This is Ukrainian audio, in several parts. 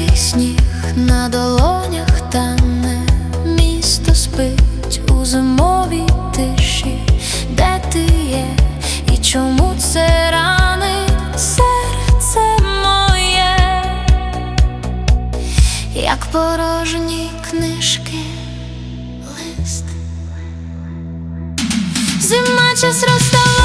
М'який сніг на долонях тане, місто спить у зимовій тиші, де ти є і чому це ранить серце моє, як порожні книжки, лист, зима час розставає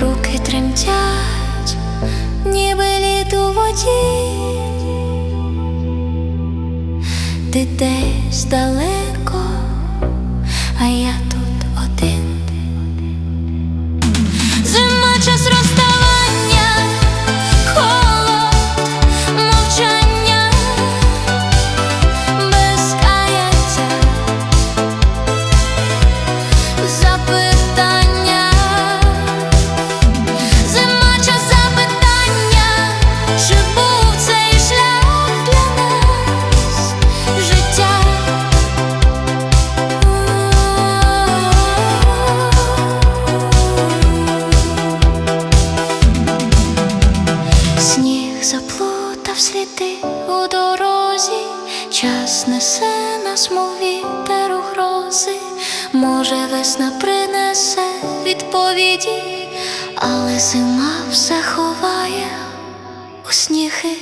руки тремтять, ніби лід у воді, ти десь далеко, а я Час несе нас, мов вітер у грози, може, весна принесе відповіді, але зима все ховає у сніги.